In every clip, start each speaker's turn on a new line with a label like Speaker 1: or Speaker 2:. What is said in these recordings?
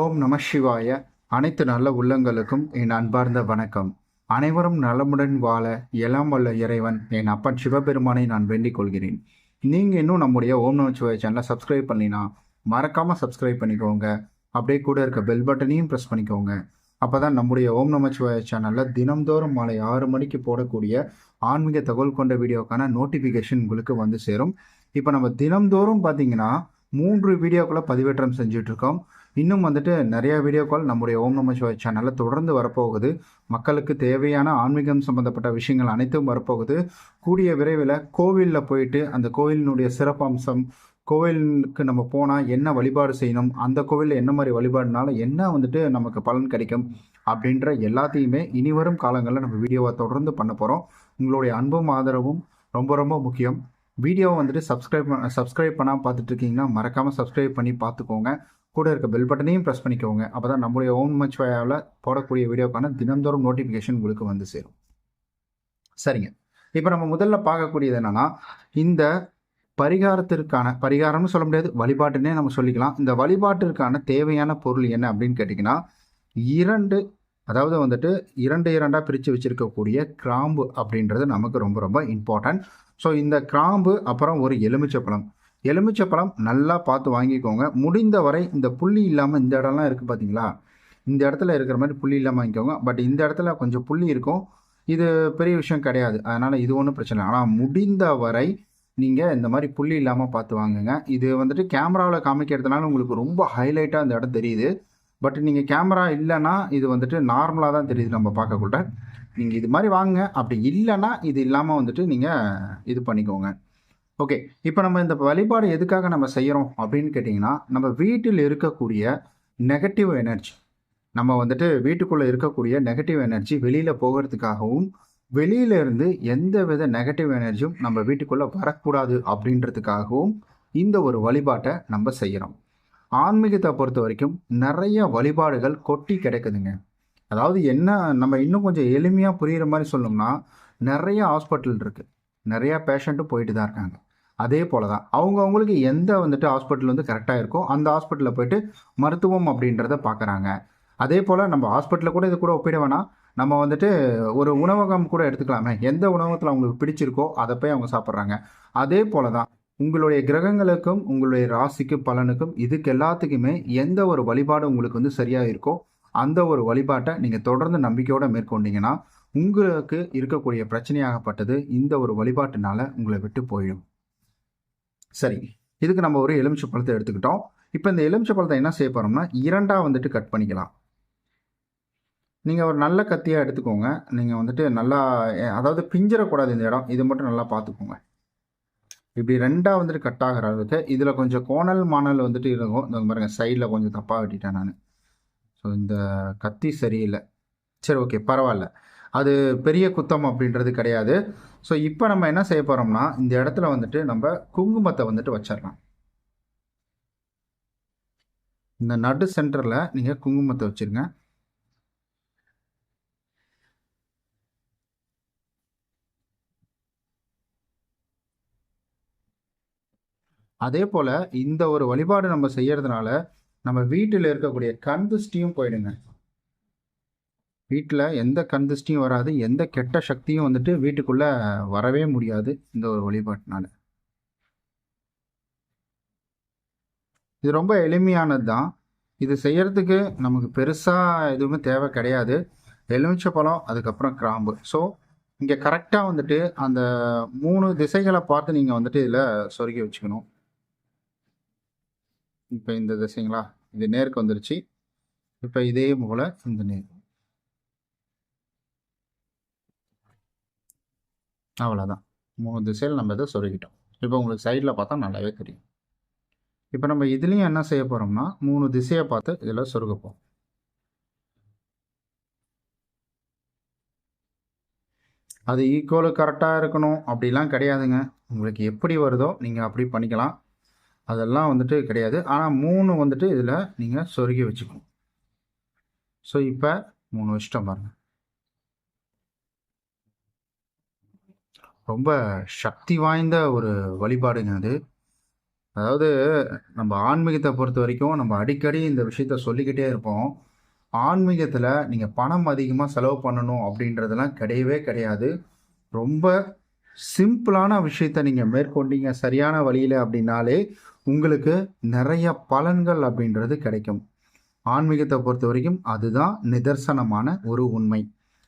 Speaker 1: ஓம் நம சிவாய. அனைத்து நல்ல உள்ளங்களுக்கும் என் அன்பார்ந்த வணக்கம். அனைவரும் நலமுடன் வாழ எல்லாம் வல்ல இறைவன் என் அப்பன் சிவபெருமானை நான் வேண்டிக் கொள்கிறேன். நீங்கள் இன்னும் நம்முடைய ஓம் நம சிவாய சேனலை சப்ஸ்கிரைப் பண்ணினா மறக்காமல் சப்ஸ்கிரைப் பண்ணிக்கோங்க. அப்படியே கூட இருக்க பெல் பட்டனையும் ப்ரெஸ் பண்ணிக்கோங்க. அப்போ தான் நம்முடைய ஓம் நம சிவாய சேனலில் தினம்தோறும் மாலை ஆறு மணிக்கு போடக்கூடிய ஆன்மீக தகவல் கொண்ட வீடியோக்கான நோட்டிஃபிகேஷன் உங்களுக்கு வந்து சேரும். இப்போ நம்ம தினம்தோறும் பார்த்தீங்கன்னா மூன்று வீடியோக்களை பதிவேற்றம் செஞ்சிட்ருக்கோம். இன்னும் வந்துட்டு நிறைய வீடியோக்கள் நம்முடைய ஓம் நம சிவாய் சேனலில் தொடர்ந்து வரப்போகுது. மக்களுக்கு தேவையான ஆன்மீகம் சம்பந்தப்பட்ட விஷயங்கள் அனைத்தும் வரப்போகுது. கூடிய விரைவில் கோவிலில் போயிட்டு அந்த கோவிலினுடைய சிறப்பம்சம் கோவிலுக்கு நம்ம போனால் என்ன வழிபாடு செய்யணும் அந்த கோவிலில் என்ன மாதிரி வழிபாடுனால என்ன வந்துட்டு நமக்கு பலன் கிடைக்கும் அப்படின்ற எல்லாத்தையுமே இனி வரும் காலங்களில் நம்ம வீடியோவை தொடர்ந்து பண்ண போகிறோம் உங்களுடைய அன்பும் ஆதரவும் ரொம்ப ரொம்ப முக்கியம். வீடியோவை வந்துட்டு சப்ஸ்கிரைப் சப்ஸ்கிரைப் பண்ணால் பார்த்துட்டு இருக்கீங்கன்னா மறக்காமல் சப்ஸ்கிரைப் பண்ணி பார்த்துக்கோங்க. கூட இருக்க பெல் பட்டனையும் ப்ரெஸ் பண்ணிக்கோங்க. அப்போ தான் ஓன் மெச் வயாவில் போடக்கூடிய வீடியோக்கான தினந்தோறும் நோட்டிஃபிகேஷன் உங்களுக்கு வந்து சேரும். சரிங்க. இப்போ நம்ம முதல்ல பார்க்கக்கூடியது என்னென்னா இந்த பரிகாரத்திற்கான பரிகாரம்னு சொல்ல முடியாது வழிபாட்டுன்னே நம்ம சொல்லிக்கலாம். இந்த வழிபாட்டிற்கான தேவையான பொருள் என்ன அப்படின்னு கேட்டிங்கன்னா இரண்டு அதாவது வந்துட்டு இரண்டு இரண்டாக பிரித்து வச்சுருக்கக்கூடிய கிராம்பு அப்படின்றது நமக்கு ரொம்ப ரொம்ப இம்பார்ட்டன்ட் ஸோ இந்த கிராம்பு அப்புறம் ஒரு எலுமிச்சப்பழம். எலுமிச்சப்பழம் நல்லா பார்த்து வாங்கிக்கோங்க. முடிந்த வரை இந்த புள்ளி இல்லாமல் இந்த இடம்லாம் இருக்குது பார்த்தீங்களா இந்த இடத்துல இருக்கிற மாதிரி புள்ளி இல்லாமல் வாங்கிக்கோங்க. பட் இந்த இடத்துல கொஞ்சம் புள்ளி இருக்கும். இது பெரிய விஷயம் கிடையாது. அதனால் இது ஒன்றும் பிரச்சனை இல்லை. ஆனால் முடிந்த வரை நீங்கள் இந்த மாதிரி புள்ளி இல்லாமல் பார்த்து வாங்குங்க. இது வந்துட்டு கேமராவில் காமிக்கிறதுனால உங்களுக்கு ரொம்ப ஹைலைட்டாக அந்த இடம் தெரியுது. பட் நீங்கள் கேமரா இல்லைன்னா இது வந்துட்டு நார்மலாக தான் தெரியுது நம்ம பார்க்கக்கூட நீங்கள் இது மாதிரி வாங்குங்க. அப்படி இல்லைன்னா இது இல்லாமல் வந்துட்டு நீங்கள் இது பண்ணிக்கோங்க. ஓகே. இப்போ நம்ம இந்த வழிபாடு எதுக்காக நம்ம செய்கிறோம் அப்படின்னு கேட்டிங்கன்னா நம்ம வீட்டில் இருக்கக்கூடிய நெகட்டிவ் எனர்ஜி நம்ம வந்துட்டு வீட்டுக்குள்ளே இருக்கக்கூடிய நெகட்டிவ் எனர்ஜி வெளியில் போகிறதுக்காகவும் வெளியிலேருந்து எந்த வித நெகட்டிவ் எனர்ஜியும் நம்ம வீட்டுக்குள்ளே வரக்கூடாது அப்படின்றதுக்காகவும் இந்த ஒரு வழிபாட்டை நம்ம செய்கிறோம் ஆன்மீகத்தை பொறுத்த வரைக்கும் நிறைய வழிபாடுகள் கொட்டி கிடைக்குதுங்க. அதாவது என்ன நம்ம இன்னும் கொஞ்சம் எளிமையாக புரிகிற மாதிரி சொல்லணும்னா நிறைய ஹாஸ்பிட்டல் இருக்குது நிறையா பேஷண்ட்டும் போயிட்டு தான் இருக்காங்க. அதே போல தான் அவங்க அவங்களுக்கு எந்த வந்துட்டு ஹாஸ்பிட்டல் வந்து கரெக்டாக இருக்கோ அந்த ஹாஸ்பிட்டலில் போயிட்டு மருத்துவம் அப்படின்றத பார்க்குறாங்க அதே போல் நம்ம ஹாஸ்பிட்டலில் கூட இது கூட ஒப்பிட வேணாம். நம்ம வந்துட்டு ஒரு உணவகம் கூட எடுத்துக்கலாமே. எந்த உணவகத்தில் அவங்களுக்கு பிடிச்சிருக்கோ அதை போய் அவங்க சாப்பிட்றாங்க. அதே போல தான் உங்களுடைய கிரகங்களுக்கும் உங்களுடைய ராசிக்கு பலனுக்கும் இதுக்கு எல்லாத்துக்குமே எந்த ஒரு வழிபாடு உங்களுக்கு வந்து சரியாக இருக்கோ அந்த ஒரு வழிபாட்டை நீங்கள் தொடர்ந்து நம்பிக்கையோடு மேற்கொண்டீங்கன்னா உங்களுக்கு இருக்கக்கூடிய பிரச்சனையாகப்பட்டது இந்த ஒரு வழிபாட்டினால உங்களை விட்டு போயிடும். சரி இதுக்கு நம்ம ஒரு எலுமிச்சை பழத்தை எடுத்துக்கிட்டோம். இப்போ இந்த எலுமிச்சை பழத்தை என்ன செய்ய போகிறோம்னா இரண்டாக வந்துட்டு கட் பண்ணிக்கலாம். நீங்கள் ஒரு நல்ல கத்தியாக எடுத்துக்கோங்க. நீங்கள் வந்துட்டு நல்லா அதாவது பிஞ்சிடக்கூடாது இந்த இடம். இது மட்டும் நல்லா பார்த்துக்கோங்க. இப்படி ரெண்டாக வந்துட்டு கட் ஆகிற அளவுக்கு இதில் கொஞ்சம் கோணல் மாணல் வந்துட்டு இருக்கும். இந்த பாருங்க சைடில் கொஞ்சம் தப்பாக வெட்டிட்டேன் நான். ஸோ இந்த கத்தி சரியில்லை. சரி ஓகே பரவாயில்ல. அது பெரிய குத்தம் அப்படின்றது கிடையாது. ஸோ இப்போ நம்ம என்ன செய்ய போகிறோம்னா இந்த இடத்துல வந்துட்டு நம்ம குங்குமத்தை வந்துட்டு வச்சிடலாம். இந்த நடு சென்டரில் நீங்கள் குங்குமத்தை வச்சுருங்க. அதே போல் இந்த ஒரு வழிபாடு நம்ம செய்யறதுனால நம்ம வீட்டில் இருக்கக்கூடிய கண் போயிடுங்க. வீட்டில் எந்த கண் வராது எந்த கெட்ட சக்தியும் வந்துட்டு வீட்டுக்குள்ளே வரவே முடியாது இந்த ஒரு வழிபாட்டினால. இது ரொம்ப எளிமையானது தான் இது செய்கிறதுக்கு நமக்கு பெருசாக எதுவுமே தேவை கிடையாது. எலுமிச்சை பழம் அதுக்கப்புறம் கிராம்பு. ஸோ இங்கே கரெக்டாக வந்துட்டு அந்த மூணு திசைகளை பார்த்து நீங்கள் வந்துட்டு இதில் சொருகி வச்சுக்கணும். இப்போ இந்த திசைங்களா? இது நேருக்கு வந்துருச்சு. இப்போ இதே போல் இந்த நேர். அவ்வளோதான் மூணு திசையில் நம்ம இதை சொருகிட்டோம். இப்போ உங்களுக்கு சைடில் பார்த்தா நல்லாவே தெரியும். இப்போ நம்ம இதுலேயும் என்ன செய்ய போகிறோம்னா மூணு திசையை பார்த்து இதில் சொருகப்போம் அது ஈக்குவலு கரெக்டாக இருக்கணும் அப்படிலாம் கிடையாதுங்க. உங்களுக்கு எப்படி வருதோ நீங்கள் அப்படி பண்ணிக்கலாம். அதெல்லாம் வந்துட்டு கிடையாது. ஆனால் மூணு வந்துட்டு இதில் நீங்கள் சொருகி வச்சுக்கணும். ஸோ இப்போ மூணு வச்சுட்டோம் பாருங்கள் ரொம்ப சக்தி வாய்ந்த ஒரு வழிபாடுங்க அது. அதாவது நம்ம ஆன்மீகத்தை பொறுத்த வரைக்கும் நம்ம அடிக்கடி இந்த விஷயத்த சொல்லிக்கிட்டே இருப்போம். ஆன்மீகத்தில் நீங்கள் பணம் அதிகமாக செலவு பண்ணணும் அப்படின்றதெல்லாம் கிடையவே கிடையாது. ரொம்ப சிம்பிளான விஷயத்த நீங்கள் மேற்கொண்டீங்க சரியான வழியில் அப்படின்னாலே உங்களுக்கு நிறைய பலன்கள் அப்படின்றது கிடைக்கும். ஆன்மீகத்தை பொறுத்த வரைக்கும் அதுதான் நிதர்சனமான ஒரு உண்மை.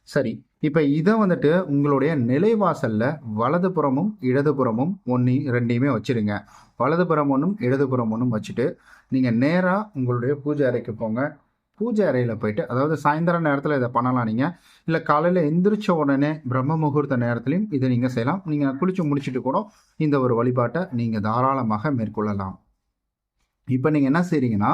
Speaker 1: சரி இப்போ இதை வந்துட்டு உங்களுடைய நிலைவாசலில் வலதுபுறமும் இடதுபுறமும் ஒன்று ரெண்டையுமே வச்சுருங்க. வலதுபுறம் ஒன்றும் இடதுபுறம் ஒன்றும் வச்சுட்டு நீங்கள் நேராக உங்களுடைய பூஜை அறைக்கு போங்க. பூஜை அறையில் போயிட்டு அதாவது சாயந்தர நேரத்தில் இதை பண்ணலாம் நீங்கள் இல்லை காலையில் எந்திரிச்ச உடனே பிரம்ம முகூர்த்த நேரத்துலையும் இதை நீங்கள் செய்யலாம். நீங்கள் குளிச்சு முடிச்சுட்டு கூட இந்த ஒரு வழிபாட்டை நீங்கள் தாராளமாக மேற்கொள்ளலாம். இப்போ நீங்கள் என்ன செய்கிறீங்கன்னா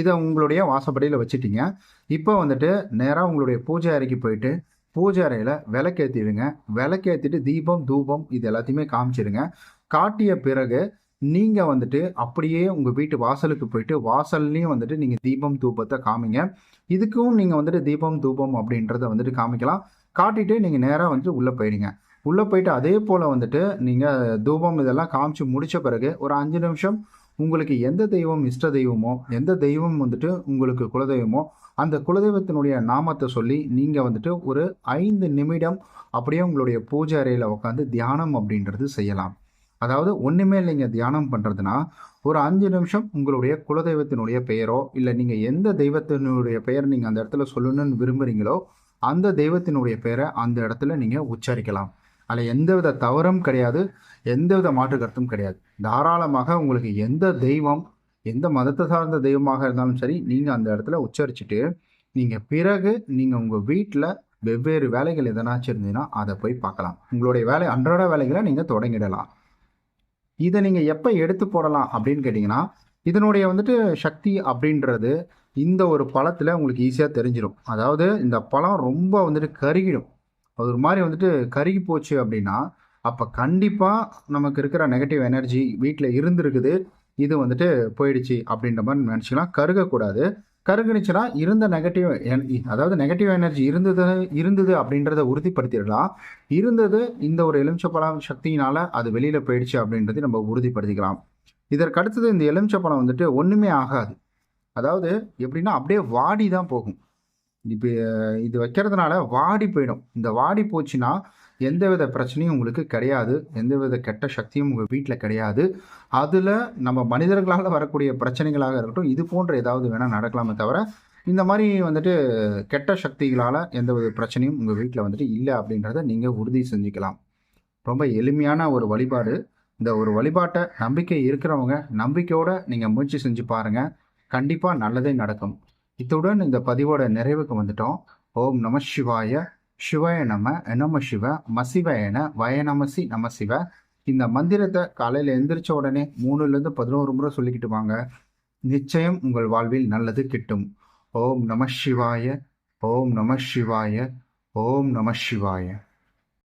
Speaker 1: இதை உங்களுடைய வாசப்படியில் வச்சுட்டீங்க. இப்போ வந்துட்டு நேராக உங்களுடைய பூஜை அறைக்கு போயிட்டு பூஜை அறையில் விளக்கேற்றிடுங்க விளக்கேற்றிட்டு தீபம் தூபம் இது எல்லாத்தையுமே காமிச்சிடுங்க. காட்டிய பிறகு நீங்கள் வந்துட்டு அப்படியே உங்கள் வீட்டு வாசலுக்கு போயிட்டு வாசல்லையும் வந்துட்டு நீங்கள் தீபம் தூபத்தை காமிங்க. இதுக்கும் நீங்கள் வந்துட்டு தீபம் தூபம் அப்படின்றத வந்துட்டு காமிக்கலாம். காட்டிட்டு நீங்கள் நேராக வந்துட்டு உள்ளே போயிடுங்க. உள்ளே போயிட்டு அதே போல் வந்துட்டு நீங்கள் தூபம் இதெல்லாம் காமிச்சு முடித்த பிறகு ஒரு அஞ்சு நிமிஷம் உங்களுக்கு எந்த தெய்வம் இஷ்ட தெய்வமோ எந்த தெய்வம் வந்துட்டு உங்களுக்கு குலதெய்வமோ அந்த குலதெய்வத்தினுடைய நாமத்தை சொல்லி நீங்கள் வந்துட்டு ஒரு ஐந்து நிமிடம் அப்படியே உங்களுடைய பூஜை அறையில் உட்காந்து தியானம் அப்படின்றது செய்யலாம். அதாவது ஒன்றுமே இல்லைங்க தியானம் பண்ணுறதுனா ஒரு அஞ்சு நிமிஷம் உங்களுடைய குலதெய்வத்தினுடைய பெயரோ இல்லை நீங்கள் எந்த தெய்வத்தினுடைய பெயர் நீங்கள் அந்த இடத்துல சொல்லணும்னு விரும்புகிறீங்களோ அந்த தெய்வத்தினுடைய பெயரை அந்த இடத்துல நீங்கள் உச்சரிக்கலாம். அதில் எந்தவித தவறும் கிடையாது எந்தவித மாற்று கருத்தும் கிடையாது. தாராளமாக உங்களுக்கு எந்த தெய்வம் எந்த மதத்தை சார்ந்த தெய்வமாக இருந்தாலும் சரி நீங்கள் அந்த இடத்துல உச்சரிச்சுட்டு நீங்கள் பிறகு நீங்கள் உங்கள் வீட்டில் வெவ்வேறு வேலைகள் எதனாச்சும் இருந்ததுன்னா அதை போய் பார்க்கலாம். உங்களுடைய வேலை அன்றாட வேலைகளை நீங்கள் தொடங்கிடலாம். இதை நீங்கள் எப்போ எடுத்து போடலாம் அப்படின்னு கேட்டிங்கன்னா இதனுடைய வந்துட்டு சக்தி அப்படின்றது இந்த ஒரு பழத்தில் உங்களுக்கு ஈஸியாக தெரிஞ்சிடும் அதாவது இந்த பழம் ரொம்ப வந்துட்டு கருகிடும். அது ஒரு மாதிரி வந்துட்டு கருகி போச்சு அப்படின்னா அப்போ கண்டிப்பாக நமக்கு இருக்கிற நெகட்டிவ் எனர்ஜி வீட்டில் இருந்திருக்குது. இது வந்துட்டு போயிடுச்சு அப்படின்ற மாதிரி நினச்சிக்கலாம். கருகக்கூடாது. கருகுனுச்சுன்னா இருந்த நெகட்டிவ் அதாவது நெகட்டிவ் எனர்ஜி இருந்தது இருந்தது அப்படின்றத உறுதிப்படுத்திடலாம் இருந்தது இந்த ஒரு எலுமிச்சப்பழம் சக்தியினால் அது வெளியில் போயிடுச்சு அப்படின்றத நம்ம உறுதிப்படுத்திக்கலாம். இதற்கு அடுத்தது இந்த எலுமிச்சப்பழம் வந்துட்டு ஒன்றுமே ஆகாது. அதாவது எப்படின்னா அப்படியே வாடி தான் போகும். இப்போ இது வைக்கிறதுனால வாடி போயிடும். இந்த வாடி போச்சுன்னா எந்தவித பிரச்சனையும் உங்களுக்கு கிடையாது. எந்தவித கெட்ட சக்தியும் உங்கள் வீட்டில் கிடையாது. அதில் நம்ம மனிதர்களால் வரக்கூடிய பிரச்சனைகளாக இருக்கட்டும் இது போன்ற ஏதாவது வேணால் நடக்கலாமே தவிர இந்த மாதிரி வந்துட்டு கெட்ட சக்திகளால் எந்தவித பிரச்சனையும் உங்கள் வீட்டில் வந்துட்டு இல்லை அப்படின்றத நீங்கள் உறுதி செஞ்சுக்கலாம். ரொம்ப எளிமையான ஒரு வழிபாடு. இந்த ஒரு வழிபாட்டை நம்பிக்கை இருக்கிறவங்க நம்பிக்கையோடு நீங்கள் முயற்சி செஞ்சு பாருங்கள் கண்டிப்பாக நல்லதே நடக்கும். இத்துடன் இந்த பதிவோட நிறைவுக்கு வந்துட்டோம். ஓம் நம சிவாய சிவாய நம நம சிவ மசிவயன வயநமசி நம சிவ. இந்த மந்திரத்தை காலையில் எந்திரிச்ச உடனே மூணுலேருந்து பதினோரு முறை சொல்லிக்கிட்டு வாங்க. நிச்சயம் உங்கள் வாழ்வில் நல்லது கிட்டும். ஓம் நம சிவாய ஓம் நம சிவாய ஓம் நம சிவாய.